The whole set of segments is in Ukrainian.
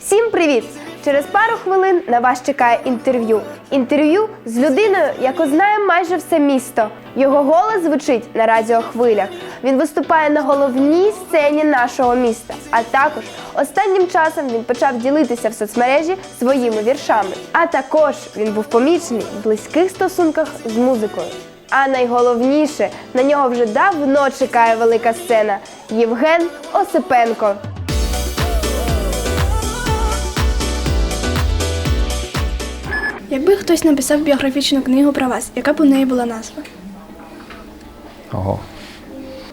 Всім привіт! Через пару хвилин на вас чекає інтерв'ю. Інтерв'ю з людиною, яку знає майже все місто. Його голос звучить на радіохвилях. Він виступає на головній сцені нашого міста. А також останнім часом він почав ділитися в соцмережі своїми віршами. А також він був помічений в близьких стосунках з музикою. А найголовніше, на нього вже давно чекає велика сцена Євген Осипенко. Якби хтось написав біографічну книгу про вас, яка б у неї була назва? Ого.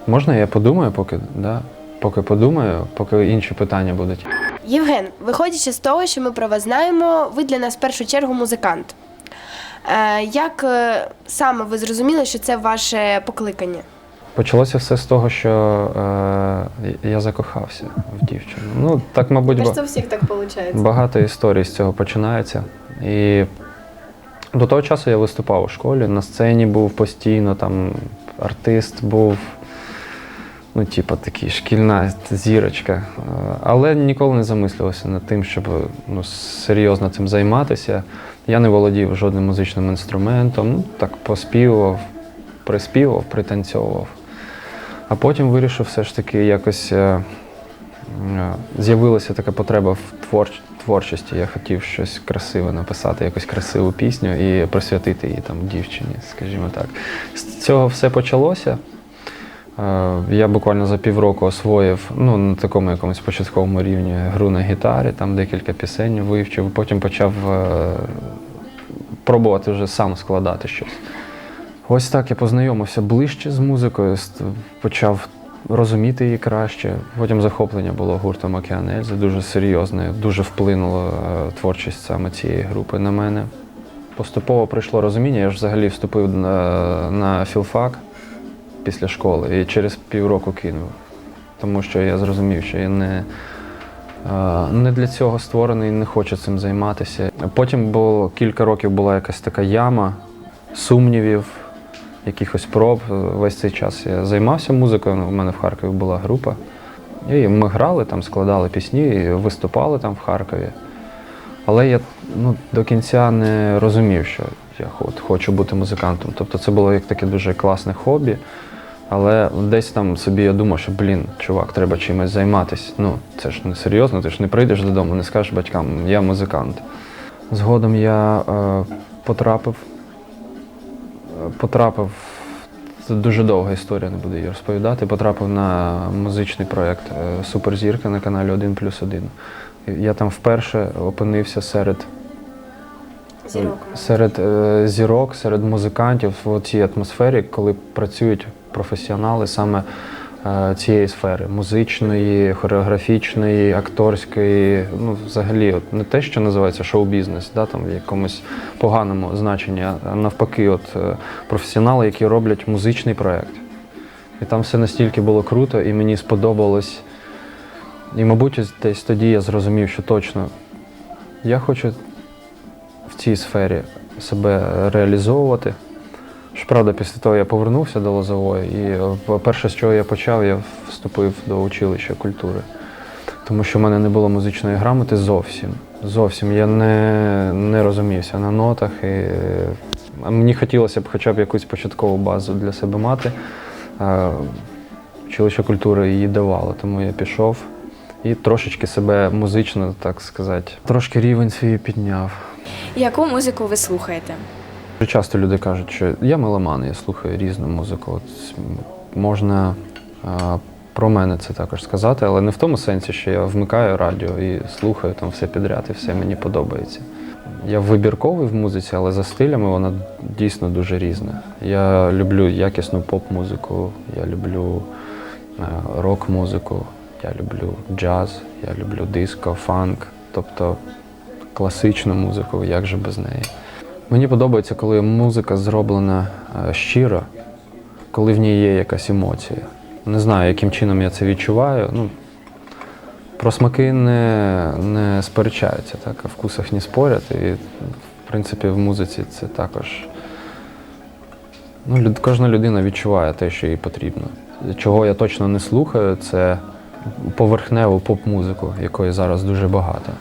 Можна я подумаю, поки, да? поки подумаю, поки інші питання будуть. Євген, виходячи з того, що ми про вас знаємо, ви для нас в першу чергу музикант. Е, як е, саме ви зрозуміли, що це ваше покликання? Почалося все з того, що е, я закохався в дівчину. Ну, так, мабуть, ба- у всіх так виходить. багато історій з цього починається. І до того часу я виступав у школі, на сцені був постійно, там артист був, ну, типу, такий шкільна зірочка. Е, Але ніколи не замислювався над тим, щоб ну, серйозно цим займатися. Я не володів жодним музичним інструментом, ну, так поспівував, приспівував, пританцьовував. А потім вирішив все ж таки якось. Е, З'явилася така потреба в твор... творчості. Я хотів щось красиве написати, якусь красиву пісню і присвятити її там дівчині, скажімо так. З цього все почалося. Е, Я буквально за півроку освоїв ну, на такому якомусь початковому рівні гру на гітарі, там декілька пісень вивчив, потім почав е, пробувати вже сам складати щось. Ось так я познайомився ближче з музикою, почав розуміти її краще. Потім захоплення було гуртом Океанельзи, дуже серйозне, дуже вплинула е, творчість саме цієї групи на мене. Поступово прийшло розуміння, я ж взагалі вступив на, на філфак після школи і через півроку кинув. Тому що я зрозумів, що я не, е, не для цього створений не хочу цим займатися. Потім було кілька років була якась така яма сумнівів, якихось проб. Весь цей час я займався музикою. У мене в Харкові була група. І ми грали там, складали пісні, виступали там в Харкові. Але я ну, до кінця не розумів, що я хочу бути музикантом. Тобто це було як таке дуже класне хобі. Але десь там собі я думав, що блін, чувак, треба чимось займатися. Ну, це ж не серйозно, ти ж не прийдеш додому, не скажеш батькам, я музикант. Згодом я е, потрапив потрапив. Це дуже довга історія, не буду її розповідати. Потрапив на музичний проєкт е, Суперзірка на каналі 1 плюс 1. Я там вперше опинився серед серед е, зірок, серед музикантів в цій атмосфері, коли працюють професіонали саме цієї сфери музичної, хореографічної, акторської, ну взагалі, от не те, що називається шоу-бізнес, да, там в якомусь поганому значенні, а навпаки, от е, професіонали, які роблять музичний проєкт. І там все настільки було круто, і мені сподобалось. І, мабуть, десь тоді я зрозумів, що точно я хочу в цій сфері себе реалізовувати. Щоправда, після того я повернувся до Лозової, і е, перше, з чого я почав, я вступив до училища культури. Тому що в мене не було музичної грамоти зовсім. Зовсім я не, не розумівся на нотах. І, е, мені хотілося б хоча б якусь початкову базу для себе мати. Училище культури її давало, тому я пішов і трошечки себе музично, так сказати, трошки рівень свій підняв. Яку музику ви слухаєте? Часто люди кажуть, що я меломан, я слухаю різну музику. От можна а, про мене це також сказати, але не в тому сенсі, що я вмикаю радіо і слухаю там все підряд, і все мені подобається. Я вибірковий в музиці, але за стилями вона дійсно дуже різна. Я люблю якісну поп-музику, я люблю рок-музику, я люблю джаз, я люблю диско, фанк, тобто класичну музику, як же без неї. Мені подобається, коли музика зроблена е, щиро, коли в ній є якась емоція. Не знаю, яким чином я це відчуваю. Ну, про смаки не, не сперечаються, так, а вкусах не спорять. І, в принципі, в музиці це також. Ну, кожна людина відчуває те, що їй потрібно. Чого я точно не слухаю, це поверхневу поп-музику, якої зараз дуже багато.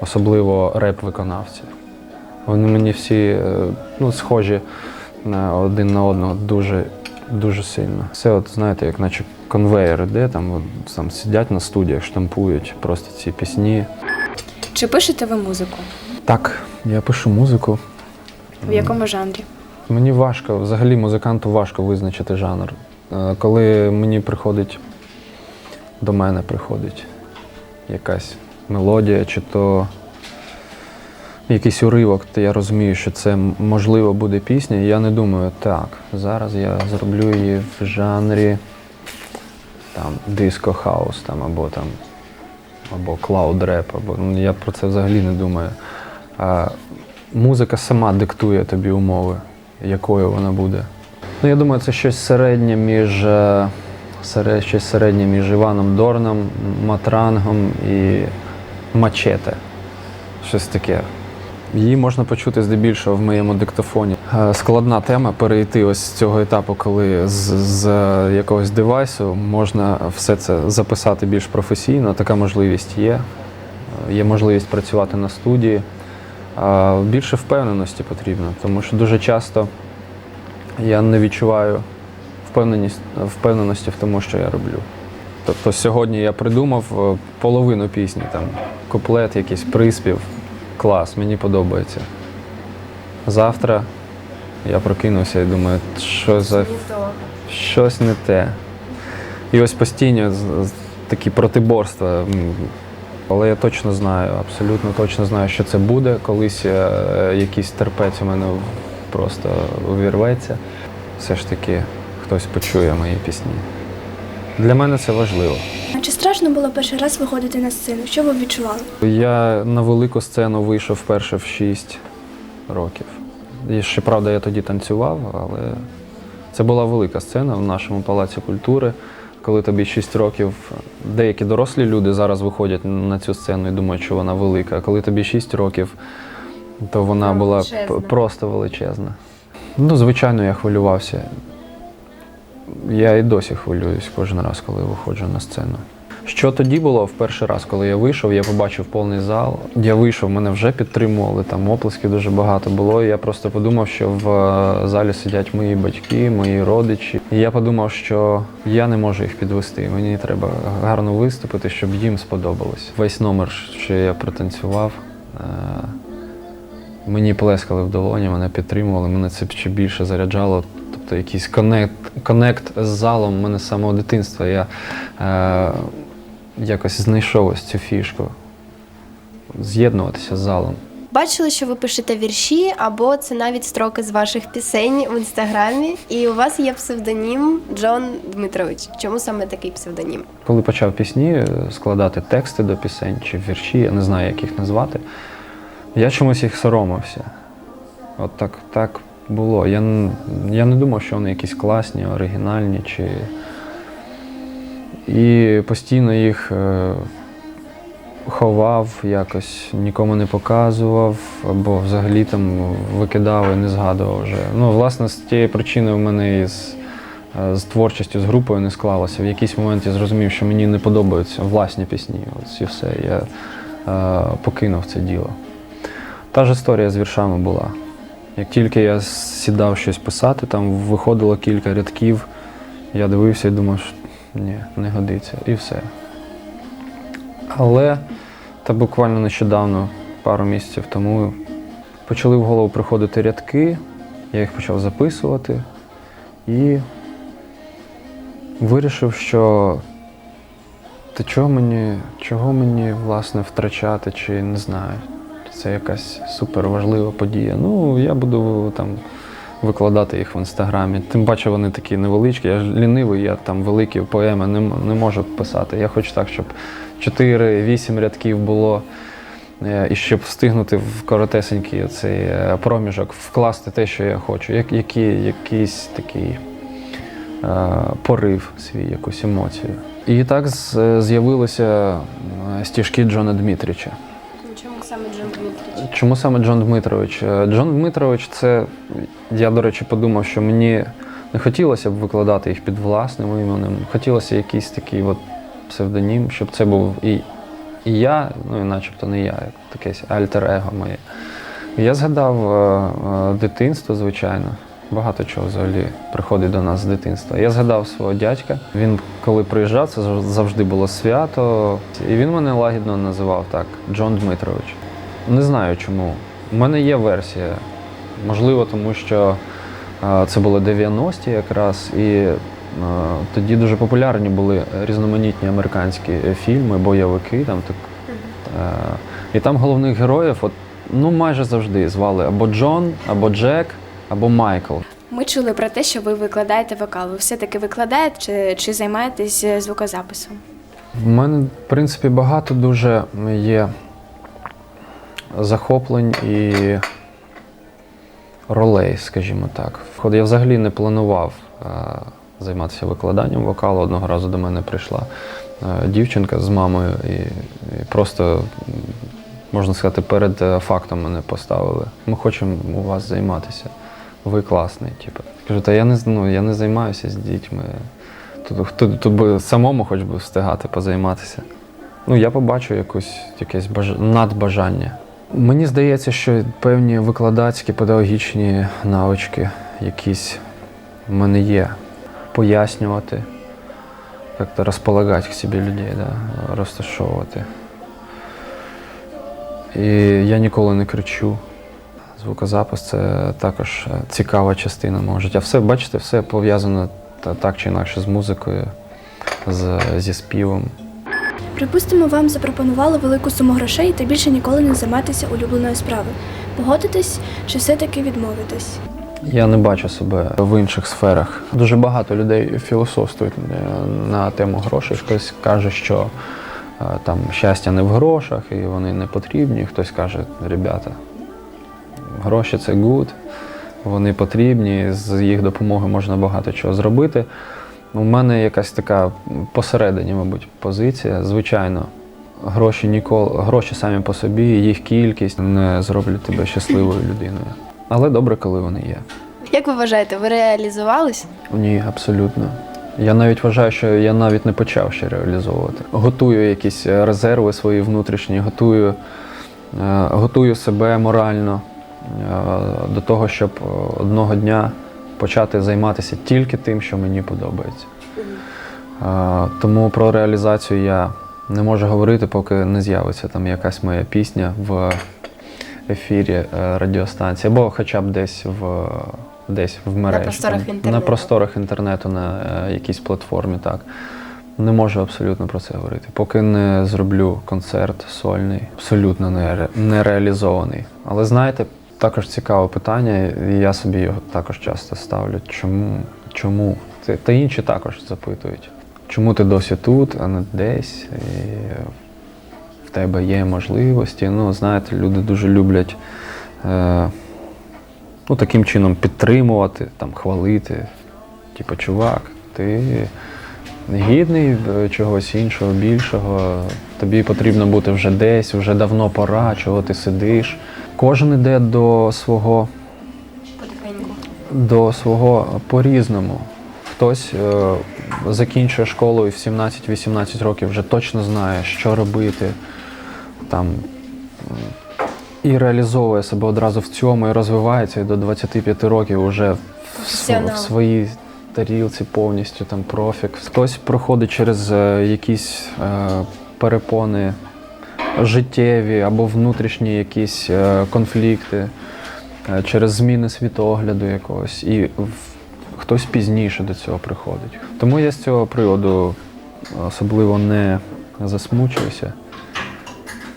особливо реп-виконавці. Вони мені всі е, ну, схожі на один на одного дуже, дуже сильно. Це, от, знаєте, як наче конвейер іде, там, от, там сидять на студіях, штампують просто ці пісні. Чи пишете ви музику? Так, я пишу музику. В якому жанрі? Мені важко, взагалі музиканту важко визначити жанр. Е, Коли мені приходить, до мене приходить якась мелодія, чи то якийсь уривок, то я розумію, що це можливо буде пісня, і я не думаю, так, зараз я зроблю її в жанрі там диско хаус там, або там або клауд реп, або ну, я про це взагалі не думаю. А, музика сама диктує тобі умови, якою вона буде. Ну, я думаю, це щось середнє між, е, сере- щось середнє між Іваном Дорном, Матрангом і Мачете. Щось таке. Її можна почути здебільшого в моєму диктофоні. Е, Складна тема перейти ось з цього етапу, коли з, з якогось девайсу можна все це записати більш професійно. Така можливість є. Е, Є можливість працювати на студії. Більше впевненості потрібно, тому що дуже часто я не відчуваю впевненості в тому, що я роблю. Тобто сьогодні я придумав е, половину пісні, там, куплет, якийсь приспів. Клас, мені подобається. Завтра я прокинувся і думаю, що за щось не те. І ось постійно такі протиборства. Але я точно знаю, абсолютно точно знаю, що це буде. Колись е, якийсь терпець у мене просто увірветься. Все ж таки хтось почує мої пісні. Для мене це важливо. А чи страшно було перший раз виходити на сцену? Що ви відчували? Я на велику сцену вийшов вперше в 6 років. І ще правда, я тоді танцював, але це була велика сцена в нашому палаці культури. Коли тобі 6 років, деякі дорослі люди зараз виходять на цю сцену і думають, що вона велика. А коли тобі 6 років, то вона була Величезна. просто величезна. Ну, звичайно, я хвилювався. Я і досі хвилююсь кожен раз, коли виходжу на сцену. Що тоді було в перший раз, коли я вийшов, я побачив повний зал. Я вийшов, мене вже підтримували, там оплесків дуже багато було. І я просто подумав, що в е, залі сидять мої батьки, мої родичі. І я подумав, що я не можу їх підвести. Мені треба гарно виступити, щоб їм сподобалось. Весь номер, що я протанцював. е, Мені плескали в долоні, мене підтримували, мене це ще більше заряджало. Тобто якийсь конект, конект з залом в мене з самого дитинства. Я е, якось знайшов ось цю фішку. З'єднуватися з залом. Бачили, що ви пишете вірші, або це навіть строки з ваших пісень в інстаграмі, і у вас є псевдонім Джон Дмитрович. Чому саме такий псевдонім? Коли почав пісні е, складати тексти до пісень чи вірші, я не знаю, як їх назвати, я чомусь їх соромився. От так, так було. Я, я не думав, що вони якісь класні, оригінальні чи. І постійно їх е, ховав, якось нікому не показував, або взагалі там викидав і не згадував вже. Ну, власне, з тієї причини в мене із, е, з творчістю, з групою не склалося. В якийсь момент я зрозумів, що мені не подобаються власні пісні. Ось і все. Я е, покинув це діло. Та ж історія з віршами була. Як тільки я сідав щось писати, там виходило кілька рядків, я дивився і думав, що ні, не годиться, і все. Але та буквально нещодавно, пару місяців тому, почали в голову приходити рядки, я їх почав записувати і вирішив, що та чого мені, чого мені власне втрачати, чи не знаю. Це якась супер важлива подія. Ну, я буду там викладати їх в інстаграмі. Тим паче вони такі невеличкі. Я ж лінивий, я там великі поеми не, не можу писати. Я хочу так, щоб 4-8 рядків було. е, І щоб встигнути в коротесенький цей е, проміжок вкласти те, що я хочу, як, які, якийсь такий е, порив свій, якусь емоцію. І так з- з'явилися е, стіжки Джона Дмитрича. Чому саме Джон Дмитрович? Е, Джон Дмитрович, це я, до речі, подумав, що мені не хотілося б викладати їх під власним іменем. Хотілося якийсь такий от псевдонім, щоб це був і і я, ну і начебто не я, як таке альтер-его моє. Я згадав е, е, дитинство, звичайно. Багато чого взагалі приходить до нас з дитинства. Я згадав свого дядька. Він, коли приїжджав, це завжди було свято. І він мене лагідно називав так Джон Дмитрович. Не знаю чому. У мене є версія. Можливо, тому що е, це були 90-ті якраз, і е, тоді дуже популярні були різноманітні американські е, фільми, бойовики. Там, так, і там головних героїв от, ну, майже завжди звали або Джон, або Джек, або Майкл. Ми чули про те, що ви викладаєте вокал. Ви все-таки викладаєте чи, чи займаєтесь звукозаписом? В мене, в принципі, багато дуже є захоплень і ролей, скажімо так. Я взагалі не планував е, займатися викладанням вокалу. Одного разу до мене прийшла е, дівчинка з мамою і, і просто, можна сказати, перед е, фактом мене поставили. Ми хочемо у вас займатися. Ви класний. Типу. Кажу, та я не, ну, я не займаюся з дітьми. Тут, тут, тут би самому хоч би встигати позайматися. Ну, я побачу якусь якесь баж... надбажання. Мені здається, що певні викладацькі педагогічні навички якісь в мене є. Пояснювати, як-то розполагати к собі людей, да? розташовувати. І я ніколи не кричу. Звукозапис це також цікава частина мого життя. Все, бачите, все пов'язано так чи інакше з музикою, з, зі співом. Припустимо, вам запропонували велику суму грошей та більше ніколи не займатися улюбленою справою. Погодитесь чи все-таки відмовитесь? Я не бачу себе в інших сферах. Дуже багато людей філософствують е, на тему грошей. Хтось каже, що е, там щастя не в грошах і вони не потрібні. Хтось каже, ребята, гроші це good, вони потрібні, з їх допомогою можна багато чого зробити. У мене якась така посередині, мабуть, позиція. Звичайно, гроші ніколи, гроші самі по собі, їх кількість не зроблять тебе щасливою людиною. Але добре, коли вони є. Як ви вважаєте, ви реалізувались? Ні, абсолютно. Я навіть вважаю, що я навіть не почав ще реалізовувати. Готую якісь е, резерви свої внутрішні, готую, е, готую себе морально е, до того, щоб одного дня почати займатися тільки тим, що мені подобається. Тому про реалізацію я не можу говорити, поки не з'явиться там якась моя пісня в ефірі е, радіостанції, або хоча б десь в, десь в мережі. просторах інтернету. На просторах інтернету, на е, якійсь платформі, так. Не можу абсолютно про це говорити. Поки не зроблю концерт сольний, абсолютно не, ре- не реалізований. Але знаєте, також цікаве питання, і я собі його також часто ставлю. Чому? Чому? Та інші також запитують. Чому ти досі тут, а не десь? І в тебе є можливості. Ну, знаєте, люди дуже люблять е, ну, таким чином підтримувати, там, хвалити. Типу, чувак, ти гідний е, чогось іншого, більшого. Тобі потрібно бути вже десь, вже давно пора, чого ти сидиш. Кожен іде до свого до свого по-різному. Хтось е, закінчує школу і в 17-18 років вже точно знає, що робити. Там, і реалізовує себе одразу в цьому, і розвивається, і до 25 років вже в, в своїй тарілці повністю там профік. Хтось проходить через е, якісь е, перепони життєві або внутрішні якісь е, конфлікти е, через зміни світогляду якогось, і хтось пізніше до цього приходить. Тому я з цього приводу особливо не засмучуюся.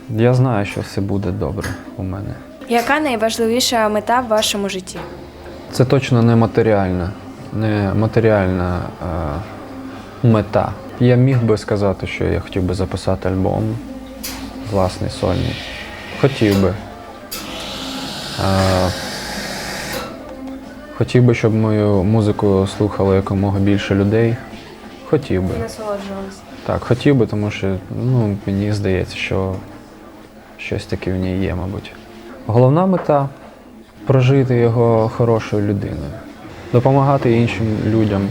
Я знаю, що все буде добре у мене. Яка найважливіша мета в вашому житті? Це точно не матеріальна, не матеріальна е, мета. Я міг би сказати, що я хотів би записати альбом власний сольний. Хотів би. Е, хотів би, щоб мою музику слухало якомога більше людей. Хотів би. Насолоджувалися. Так, хотів би, тому що ну, мені здається, що щось таке в ній є, мабуть. Головна мета прожити його хорошою людиною, допомагати іншим людям,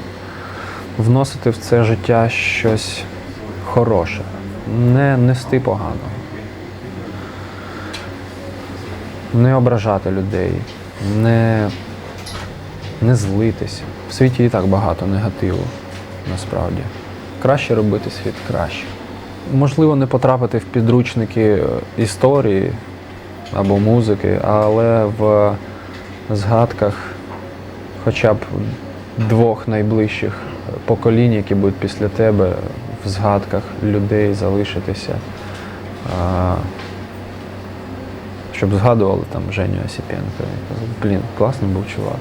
вносити в це життя щось хороше. не нести погано. Не ображати людей, не, не злитись. В світі і так багато негативу, насправді. Краще робити світ краще. Можливо, не потрапити в підручники е, історії або музики, але в згадках хоча б двох найближчих поколінь, які будуть після тебе, в згадках людей залишитися. Щоб згадували там Женю Осіпенко. Блін, класний був чувак.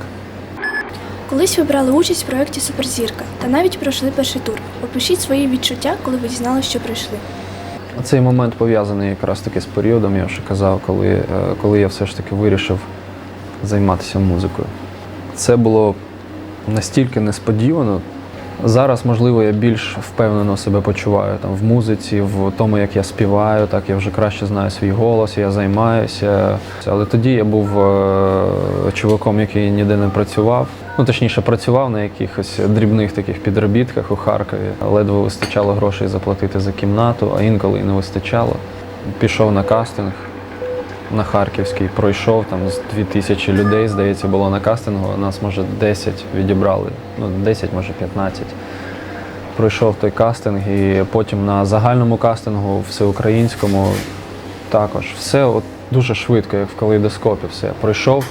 Колись ви брали участь в проєкті Суперзірка та навіть пройшли перший тур. Опишіть свої відчуття, коли ви дізналися, що прийшли. Цей момент пов'язаний якраз таки з періодом, я вже казав, коли, е, коли я все ж таки вирішив займатися музикою. Це було настільки несподівано. Зараз, можливо, я більш впевнено себе почуваю там в музиці, в тому, як я співаю, так я вже краще знаю свій голос, я займаюся. Але тоді я був е, чуваком, який ніде не працював. Ну, точніше, працював на якихось дрібних таких підробітках у Харкові. Ледве вистачало грошей заплатити за кімнату, а інколи і не вистачало. Пішов на кастинг на Харківський, пройшов там з 2000 людей, здається, було на кастингу. Нас, може, 10 відібрали. Ну, 10, може 15. Пройшов той кастинг, і потім на загальному кастингу, всеукраїнському, також. Все от дуже швидко, як в калейдоскопі. Все. Пройшов,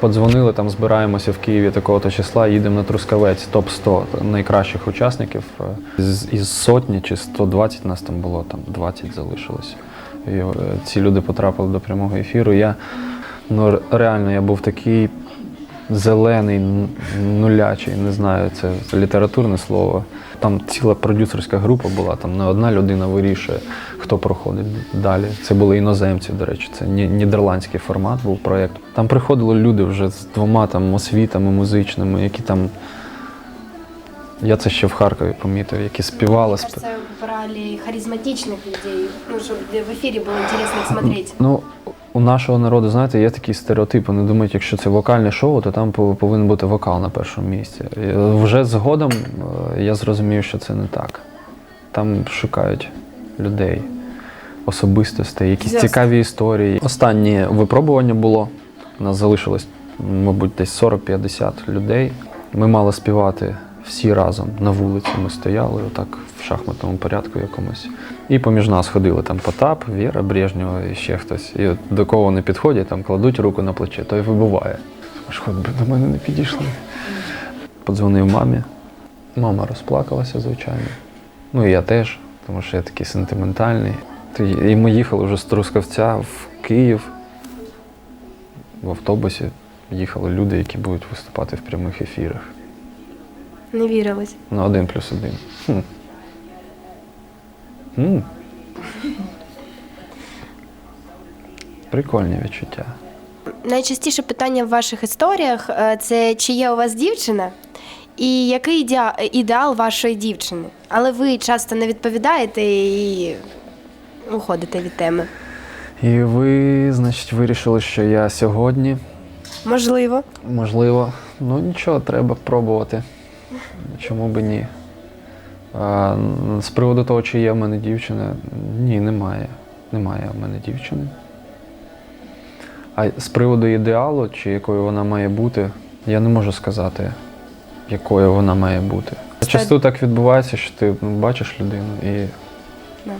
подзвонили, там збираємося в Києві такого-то числа, їдемо на Трускавець, топ-100 найкращих учасників. Із сотні чи 120 нас там було, там 20 залишилось. І е, ці люди потрапили до прямого ефіру. Я ну, реально я був такий зелений, нулячий, не знаю, це, літературне слово. Там ціла продюсерська група була, там не одна людина вирішує, хто проходить далі. Це були іноземці, до речі, це нідерландський формат був проєкт. Там приходили люди вже з двома там освітами музичними, які там. Я це ще в Харкові помітив, які співали. кажется, брали харизматичных людей, ну, чтобы в эфире было интересно их смотреть. Ну, у нашого народу, знаєте, є такі стереотипи. Вони думають, якщо це вокальне шоу, то там пов- повинен бути вокал на першому місці. І Вже згодом е, я зрозумів, що це не так. Там шукають людей, особистостей, якісь Зв'язки. цікаві історії. Останнє випробування було. У нас залишилось, мабуть, десь 40-50 людей. Ми мали співати всі разом на вулиці. Ми стояли отак в шахматному порядку якомусь. І поміж нас ходили там Потап, Віра Брежнєва і ще хтось. І от до кого вони підходять, там кладуть руку на плече, той вибуває. Аж хоч би до мене не підійшли. Подзвонив мамі. Мама розплакалася, звичайно. Ну і я теж, тому що я такий сентиментальний. І ми їхали вже з Трускавця в Київ. В автобусі їхали люди, які будуть виступати в прямих ефірах. Не вірилось. На один плюс один. Хм. М. Прикольні відчуття. Найчастіше питання в ваших історіях е, це чи є у вас дівчина, і який ідеа- ідеал вашої дівчини. Але ви часто не відповідаєте і уходите від теми. І ви, значить, вирішили, що я сьогодні, Можливо. можливо, ну нічого, треба пробувати. Чому би ні? А, з приводу того, чи є в мене дівчина, ні, немає. Немає в мене дівчини. А з приводу ідеалу, чи якою вона має бути, я не можу сказати, якою вона має бути. Часто так відбувається, що ти ну, бачиш людину і Да.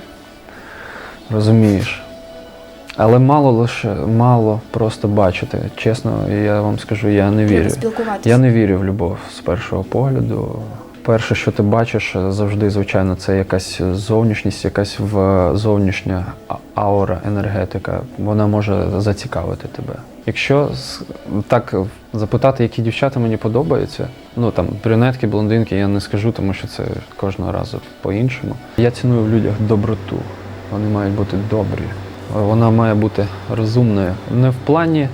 розумієш. Але мало лише мало просто бачити. Чесно, я вам скажу, я не вірю. Я не вірю в любов з першого погляду. Перше, що ти бачиш, завжди, звичайно, це якась зовнішність, якась в- зовнішня аура, енергетика. Вона може зацікавити тебе. Якщо так запитати, які дівчата мені подобаються, ну там брюнетки, блондинки, я не скажу, тому що це кожного разу по-іншому. Я ціную в людях доброту. Вони мають бути добрі. Вона має бути розумною. Не в плані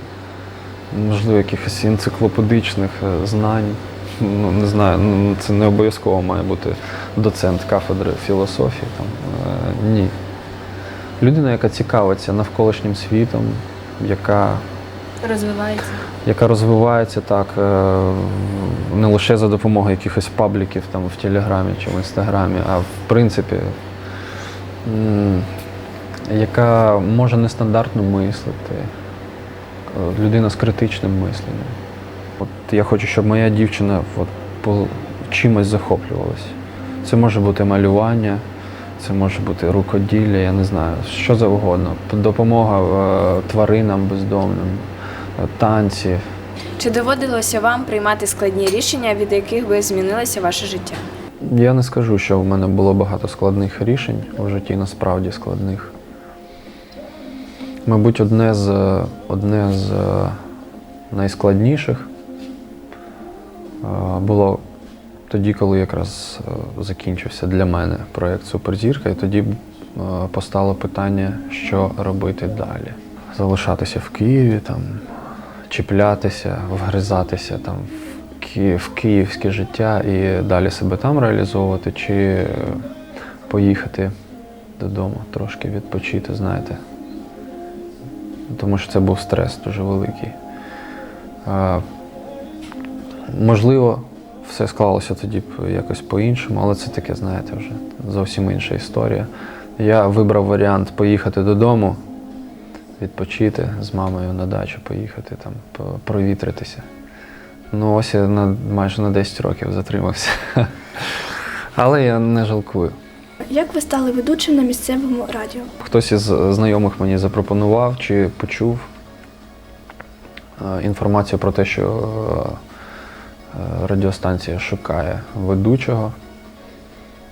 можливо, якихось енциклопедичних е, знань. Ну, не знаю, ну, це не обов'язково має бути доцент кафедри філософії. Там. Е, ні. Людина, яка цікавиться навколишнім світом, яка, Розвивається. яка розвивається так, е, не лише за допомогою якихось пабліків там, в Телеграмі чи в Інстаграмі, а в принципі яка може нестандартно мислити, е, людина з критичним мисленням. От я хочу, щоб моя дівчина от, по чимось захоплювалася. Це може бути малювання, це може бути рукоділля, я не знаю, що завгодно. Допомога е, тваринам бездомним, е, танці. Чи доводилося вам приймати складні рішення, від яких би змінилося ваше життя? Я не скажу, що в мене було багато складних рішень у житті, насправді складних. Мабуть, одне з, одне з е, найскладніших е, було тоді, коли якраз е, закінчився для мене проєкт Суперзірка, і тоді е, постало питання, що робити далі. Залишатися в Києві, там, чіплятися, вгризатися там, в, Ки- в київське життя і далі себе там реалізовувати, чи е, поїхати додому, трошки відпочити, знаєте. Тому що це був стрес дуже великий. Можливо, все склалося тоді якось по-іншому, але це таке, знаєте, вже зовсім інша історія. Я вибрав варіант поїхати додому, відпочити з мамою на дачу, поїхати там, провітритися. Ну, ось я на, майже на 10 років затримався. Але я не жалкую. Як ви стали ведучим на місцевому радіо? Хтось із знайомих мені запропонував чи почув е, інформацію про те, що е, радіостанція шукає ведучого.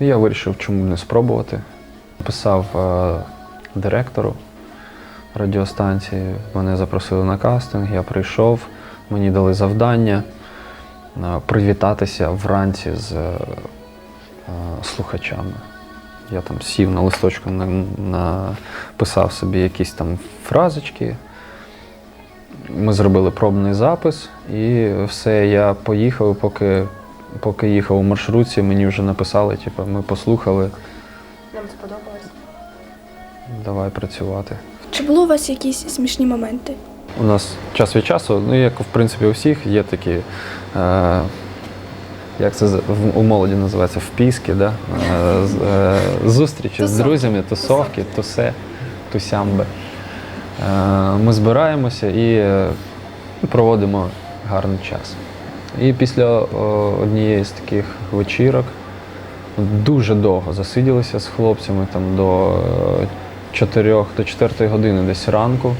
Я вирішив, чому не спробувати. Писав е, директору радіостанції, мене запросили на кастинг, я прийшов, мені дали завдання привітатися вранці з слухачами. Я там сів на листочку, написав собі якісь там фразочки. Ми зробили пробний запис, і все, я поїхав, поки, поки їхав у маршрутці, мені вже написали, типу, ми послухали, Нам сподобалось. давай працювати. Чи були у вас якісь смішні моменти? У нас час від часу, ну як в принципі у всіх, є такі, е, як це у молоді називається, впіски, да? е, е, зустрічі з друзями, тусовки, тусе, тусямби. Е, ми збираємося і проводимо гарний час. І після однієї з таких вечірок дуже довго засиділися з хлопцями там до 4 до 4 години десь ранку.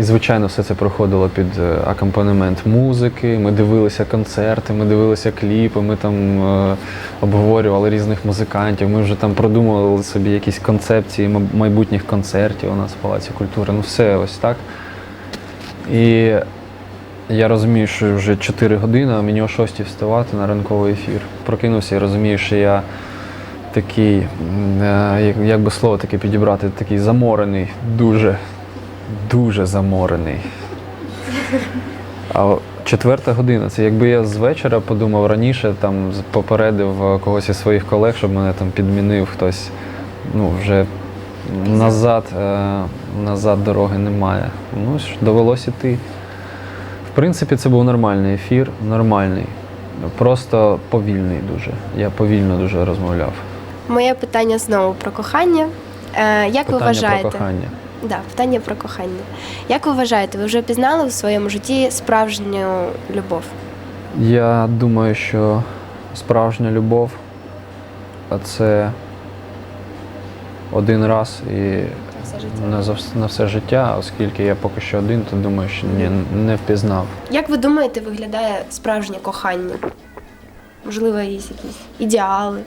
І, звичайно, все це проходило під е, акомпанемент музики. Ми дивилися концерти, ми дивилися кліпи, ми там е, обговорювали різних музикантів. Ми вже там продумували собі якісь концепції майбутніх концертів у нас в Палаці культури. Ну, все ось так. І я розумію, що вже 4 години, а мені о 6 вставати на ранковий ефір. Прокинувся і розумію, що я такий, е, як би слово таке підібрати, такий заморений, дуже, дуже заморений. А четверта година, це якби я з вечора подумав раніше, там попередив е, когось із своїх колег, щоб мене там підмінив хтось. Ну, вже назад, е, назад дороги немає. Ну, довелося йти. В принципі, це був нормальний ефір, нормальний. Просто повільний дуже. Я повільно дуже розмовляв. Моє питання знову про кохання. Е, як ви Питання вважаєте? про кохання. Да, питання про кохання. Як ви вважаєте, ви вже пізнали в своєму житті справжню любов? Я думаю, що справжня любов це один раз і на, завс- на все життя, оскільки я поки що один, то думаю, що ні, не впізнав. Як ви думаєте, виглядає справжнє кохання? Можливо, є якісь ідеали?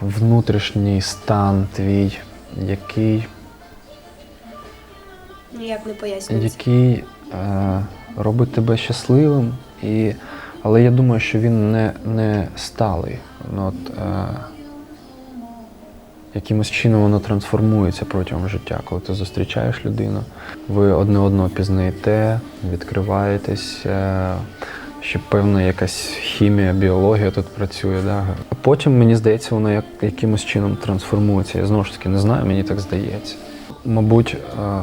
Внутрішній стан твій, який, Ніяк не пояснюється. який е, робить тебе щасливим, і, але я думаю, що він не, не сталий. Ну, от, е, якимось чином воно трансформується протягом життя. Коли ти зустрічаєш людину, ви одне одного пізнаєте, відкриваєтесь. е, Ще певна якась хімія, біологія тут працює. Да? А потім, мені здається, воно як, якимось чином трансформується. Я знову ж таки не знаю, мені так здається. Мабуть, е,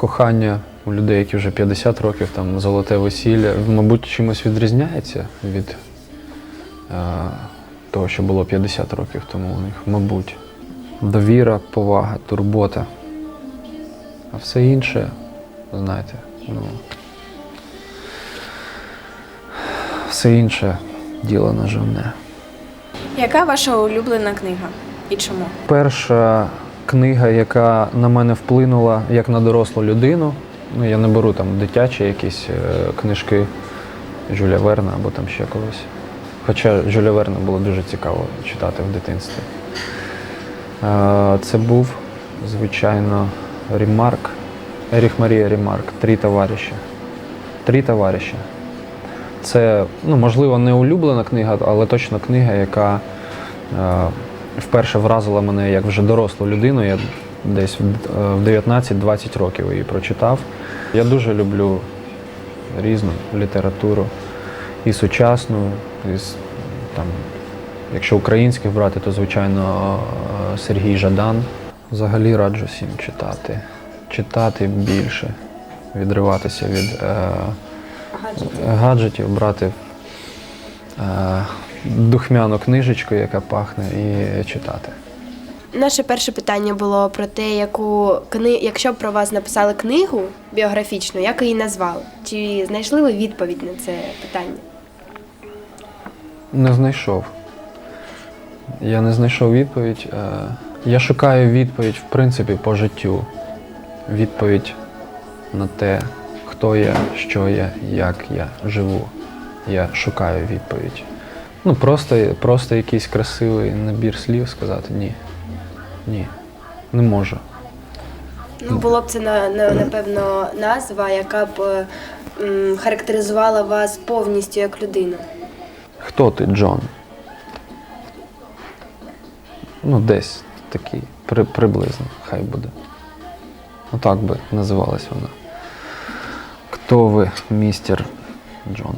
кохання у людей, які вже 50 років, там золоте весілля, мабуть, чимось відрізняється від е, того, що було 50 років тому у них, мабуть. довіра, повага, турбота. А все інше, знаєте, ну. Все інше діло наживне. Яка ваша улюблена книга і чому? Перша книга, яка на мене вплинула як на дорослу людину. Ну, я не беру там дитячі якісь е, книжки Жюля Верна або там ще когось. Хоча Жюля Верна було дуже цікаво читати в дитинстві. Е, Це був, звичайно, Рімарк, Еріх Марія Рімарк, Три товариші. Три товариші. Це, ну, можливо, не улюблена книга, але точно книга, яка е, вперше вразила мене як вже дорослу людину. Я десь в е, 19-20 років її прочитав. Я дуже люблю різну літературу, і сучасну, і там, якщо українських брати, то звичайно е, Сергій Жадан. Взагалі раджу всім читати. Читати більше, відриватися від е, гаджетів, брати е, духмяну книжечку, яка пахне, і читати. Наше перше питання було про те, яку кни... якщо б про вас написали книгу біографічну, як її назвали? Чи знайшли ви відповідь на це питання? Не знайшов. Я не знайшов відповідь. Е, Я шукаю відповідь, в принципі, по життю. Відповідь на те, хто я, що я, як я живу. Я шукаю відповідь. Ну, просто, просто якийсь красивий набір слів сказати ні. Ні. Не можу. Ну, було б це на, на, напевно назва, яка б м, характеризувала вас повністю як людину. Хто ти, Джон? Ну, десь такий, при, приблизно, хай буде. Отак би називалась вона. Хто ви, містер Джон?